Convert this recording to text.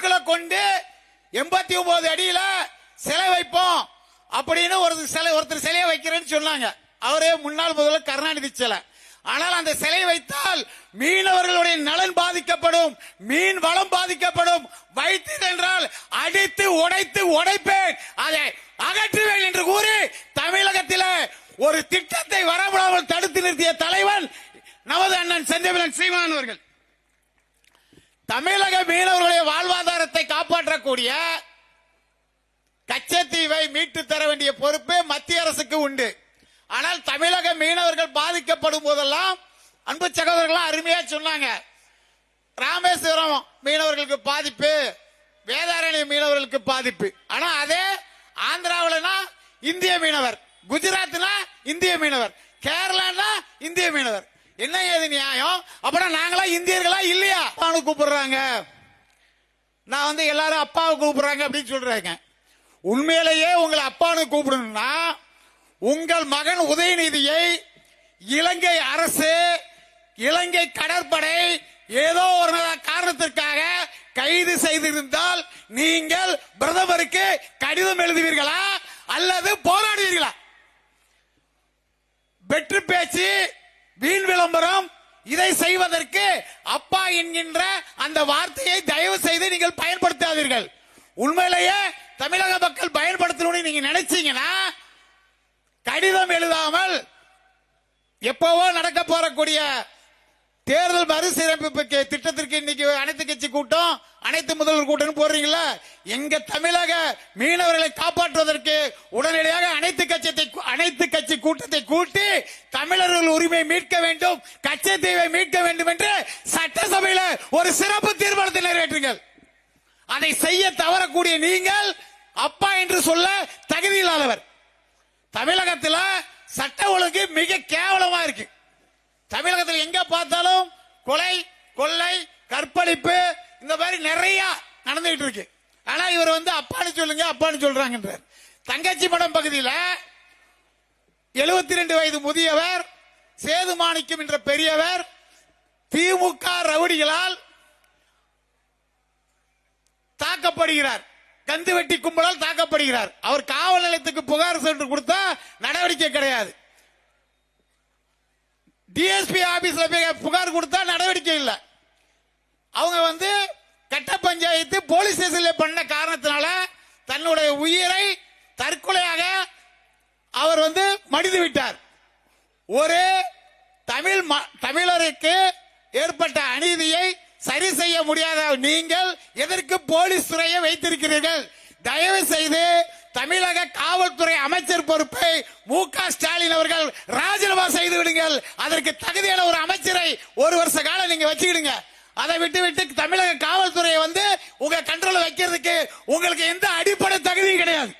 தூக்கில கொண்டு எண்பத்தி ஒன்பது அடியில சிலை வைப்போம் அப்படின்னு ஒரு சிலை ஒருத்தர் சிலையை வைக்கிறேன்னு சொன்னாங்க. அவரே முன்னாள் முதல்வர் கருணாநிதி சிலை. ஆனால் அந்த சிலை வைத்தால் மீனவர்களுடைய நலன் பாதிக்கப்படும் மீன் வளம் பாதிக்கப்படும். வைத்தீர் என்றால் அடித்து உடைத்து உடைப்பேன். அதை அகற்றுவேன் என்று கூறி தமிழகத்தில ஒரு திட்டத்தை வரவிடாமல் தடுத்து நிறுத்திய தலைவன் நமது அண்ணன் செந்தமிழன் சீமான் அவர்கள். தமிழக மீனவர்களுடைய வாழ்வாதாரத்தை காப்பாற்றக்கூடிய கச்சத்தீவை மீட்டு தர வேண்டிய பொறுப்பு மத்திய அரசுக்கு உண்டு. ஆனால் தமிழக மீனவர்கள் பாதிக்கப்படும் போதெல்லாம் அன்பு சகோதரர்கள் அருமையா சொன்னாங்க. ராமேஸ்வரம் மீனவர்களுக்கு பாதிப்பு வேதாரண்ய மீனவர்களுக்கு பாதிப்பு. ஆனா அதே ஆந்திராவிலனா இந்திய மீனவர் குஜராத்னா இந்திய மீனவர் கேரளானா இந்திய மீனவர். என்ன ஏது நியாயம்? அப்பனா நாங்களா இந்தியர்களா இல்லையா? அப்பான்னு கூப்பிடுறாங்க. நான் வந்து எல்லாரும் அப்பாவை கூப்பிடுறாங்க அப்படின்னு சொல்றாங்க. உண்மையிலேயே உங்களை அப்பான்னு கூப்பிடணும்னா உங்கள் மகன் உதயநிதியை இலங்கை அரசு இலங்கை கடற்படை ஏதோ ஒரு காரணத்திற்காக கைது செய்திருந்தால் நீங்கள் பிரதமருக்கு கடிதம் எழுதுவீர்களா? அல்லது போராடுவீர்களா? வெற்று பேச்சு வீண் விளம்பரம். இதை செய்வதற்கு அப்பா என்கின்ற அந்த வார்த்தையை தயவு செய்து நீங்கள் பயன்படுத்தாதீர்கள். உண்மையிலேயே தமிழக மக்கள் பயன்படுத்தணும்னு நீங்க நினைச்சீங்கன்னா கடிதம் எழுதாமல் எப்பவோ நடக்க போறக்கூடிய தேர்தல் மறுசீரமைப்பு திட்டத்திற்கு இன்னைக்கு அனைத்து கட்சி கூட்டம் அனைத்து முதல்வர் கூட்டம் போடுறீங்களா? எங்க தமிழக மீனவர்களை காப்பாற்றுவதற்கு உடனடியாக அனைத்து கட்சியத்தை அனைத்து கட்சி கூட்டத்தை கூட்டி தமிழர்கள் உரிமை மீட்க வேண்டும் கச்சத்தீவை மீட்க வேண்டும் என்று சட்டசபையில ஒரு சிறப்பு தீர்மானத்தை நிறைவேற்றுங்கள். அதை செய்ய தவறக்கூடிய நீங்கள் அப்பா என்று சொல்ல தகுதி இல்லாதவர். சட்ட ஒழுங்கு மிக கேவலமா இருக்கு. தமிழகத்தில் எங்க பார்த்தாலும் கொலை கொள்ளை கற்பழிப்பு இந்த மாதிரி நிறைய நடந்துகிட்டு இருக்கு. ஆனா இவர் வந்து அப்பான்னு சொல்லுங்க அப்பான்னு சொல்றாங்கன்றார். தங்கச்சி மடம் பகுதியில் 72 ரெண்டு வயது முதியவர் சேது மாணிக்கம் என்ற பெரியவர் திமுக ரவுடிகளால் தாக்கப்படுகிறார். கந்து வெட்டி கும்பலால் தாக்கப்படுகிறார். அவர் காவல் நிலையத்துக்கு புகார் சென்று கொடுத்தா நடவடிக்கை கிடையாது. டிஎஸ்பி ஆபீஸ்ல போய் புகார் கொடுத்தா நடவடிக்கை இல்லை. அவங்க வந்து வந்து மடிந்து விட்டார் ஒரு தமிழ் ம- தமிழருக்கு ஏற்பட்ட அநீதியை சரி செய்ய முடியாத நீங்கள் எதற்கு போலீஸ் துறையை வைத்திருக்கிறீர்கள்? தயவு செய்து தமிழக காவல்துறை அமைச்சர் பொறுப்பை மு க ஸ்டாலின் அவர்கள் ராஜினாமா செய்து விடுங்கள். அதற்கு தகுதியான ஒரு அமைச்சரை ஒரு வருஷ காலம் நீங்க வச்சுக்கிடுங்க. அதை விட்டு விட்டு தமிழக காவல்துறையை வந்து உங்க கண்ட்ரோல் வைக்கிறதுக்கு உங்களுக்கு எந்த அடிப்படை தகுதியும் கிடையாது.